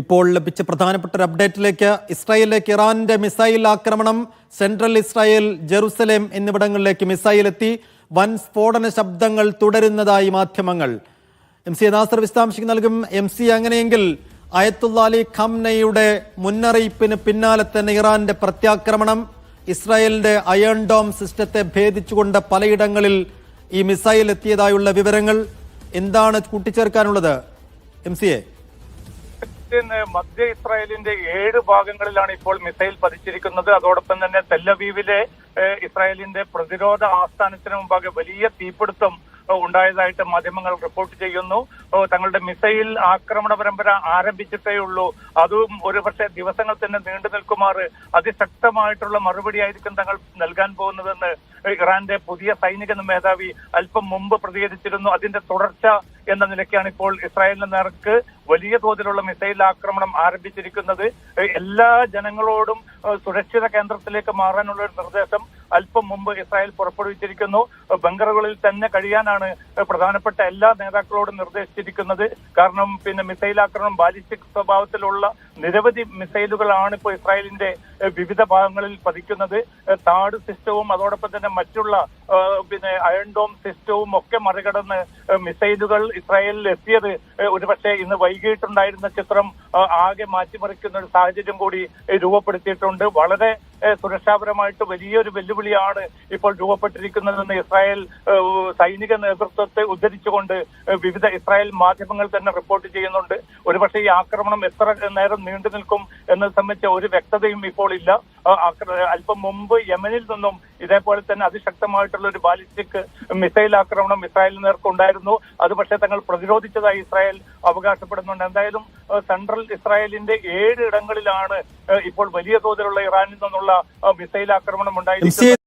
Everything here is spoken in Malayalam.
ഇപ്പോൾ ലഭിച്ച പ്രധാനപ്പെട്ട ഒരു അപ്ഡേറ്റിലേക്ക് ഇസ്രായേലിലേക്ക് ഇറാന്റെ മിസൈൽ ആക്രമണം സെൻട്രൽ ഇസ്രായേൽ ജെറുസലേം എന്നിവിടങ്ങളിലേക്ക് മിസൈൽ എത്തി വൻ സ്ഫോടന ശബ്ദങ്ങൾ തുടരുന്നതായി മാധ്യമങ്ങൾ. എം സി നാസർ വിശദാംശം നൽകും. എം സി അങ്ങനെയെങ്കിൽ അയത്തുള്ള ഖംനയുടെ മുന്നറിയിപ്പിന് പിന്നാലെ തന്നെ ഇറാന്റെ പ്രത്യാക്രമണം ഇസ്രായേലിന്റെ അയൺ ഡോം സിസ്റ്റത്തെ ഭേദിച്ചുകൊണ്ട് പലയിടങ്ങളിൽ ഈ മിസൈൽ എത്തിയതായുള്ള വിവരങ്ങൾ. എന്താണ് കൂട്ടിച്ചേർക്കാനുള്ളത്? M C A. ഇന്ന് മധ്യ ഇസ്രായേലിന്റെ ഏഴ് ഭാഗങ്ങളിലാണ് ഇപ്പോൾ മിസൈൽ പതിച്ചിരിക്കുന്നത്. അതോടൊപ്പം തന്നെ തെല്ലവീവിലെ ഇസ്രായേലിന്റെ പ്രതിരോധ ആസ്ഥാനത്തിന് മുമ്പാകെ വലിയ തീപിടുത്തം ഉണ്ടായതായിട്ട് മാധ്യമങ്ങൾ റിപ്പോർട്ട് ചെയ്യുന്നു. തങ്ങളുടെ മിസൈൽ ആക്രമണ പരമ്പര ആരംഭിച്ചിട്ടേ ഉള്ളൂ. അതും ഒരുപക്ഷെ ദിവസങ്ങൾ തന്നെ നീണ്ടു നിൽക്കുമാറ്. അതിശക്തമായിട്ടുള്ള മറുപടി ആയിരിക്കും തങ്ങൾ നൽകാൻ പോകുന്നതെന്ന് ഇറാന്റെ പുതിയ സൈനിക മേധാവി അല്പം മുമ്പ് പ്രതികരിച്ചിരുന്നു. അതിന്റെ തുടർച്ച എന്ന നിലയ്ക്കാണ് ഇപ്പോൾ ഇസ്രായേലിന് നേർക്ക് വലിയ തോതിലുള്ള മിസൈൽ ആക്രമണം ആരംഭിച്ചിരിക്കുന്നത്. എല്ലാ ജനങ്ങളോടും സുരക്ഷിത കേന്ദ്രത്തിലേക്ക് മാറാനുള്ള ഒരു നിർദ്ദേശം അല്പം മുമ്പ് ഇസ്രായേൽ പുറപ്പെടുവിച്ചിരിക്കുന്നു. ബങ്കറുകളിൽ തന്നെ കഴിയാനാണ് പ്രധാനപ്പെട്ട എല്ലാ നേതാക്കളോടും നിർദ്ദേശിച്ചിരിക്കുന്നത്. കാരണം പിന്നെ മിസൈൽ ആക്രമണം ബാലിസ്റ്റിക് സ്വഭാവത്തിലുള്ള നിരവധി മിസൈലുകളാണ് ഇപ്പോൾ ഇസ്രായേലിന്റെ വിവിധ ഭാഗങ്ങളിൽ പതിക്കുന്നത്. താട് സിസ്റ്റവും അതോടൊപ്പം തന്നെ മറ്റുള്ള പിന്നെ അയൺ ഡോം സിസ്റ്റവും ഒക്കെ മറികടന്ന് മിസൈലുകൾ ഇസ്രായേലിൽ എത്തിയത്. ഒരുപക്ഷെ ഇന്ന് വൈകിട്ടുണ്ടായിരുന്ന ചിത്രം ആകെ മാറ്റിമറിക്കുന്ന ഒരു സാഹചര്യം കൂടി രൂപപ്പെടുത്തിയിട്ടുണ്ട്. വളരെ സുരക്ഷാപരമായിട്ട് വലിയൊരു വെല്ലുവിളിയാണ് ഇപ്പോൾ രൂപപ്പെട്ടിരിക്കുന്നതെന്ന് ഇസ്രായേൽ സൈനിക നേതൃത്വത്തെ ഉദ്ധരിച്ചുകൊണ്ട് വിവിധ ഇസ്രായേൽ മാധ്യമങ്ങൾ തന്നെ റിപ്പോർട്ട് ചെയ്യുന്നുണ്ട്. ഒരുപക്ഷെ ഈ ആക്രമണം എത്ര നേരം നീണ്ടു നിൽക്കും എന്നത് സംബന്ധിച്ച ഒരു വ്യക്തതയും ഇപ്പോൾ ഇല്ല. അല്പം മുമ്പ് യമനിൽ നിന്നും ഇതേപോലെ തന്നെ അതിശക്തമായിട്ടുള്ള ഒരു ബാലിസ്റ്റിക് മിസൈൽ ആക്രമണം ഇസ്രായേലിന് നേർക്കുണ്ടായിരുന്നു അത് പക്ഷേ തങ്ങൾ പ്രതിരോധിച്ചതായി ഇസ്രായേൽ അവകാശപ്പെടുന്നുണ്ട്. എന്തായാലും സെൻട്രൽ ഇസ്രായേലിന്റെ ഏഴ് ഇടങ്ങളിലാണ് ഇപ്പോൾ വലിയ തോതിലുള്ള ഇറാനിൽ നിന്നുള്ള മിസൈൽ ആക്രമണം ഉണ്ടായിരിക്കുന്നത്.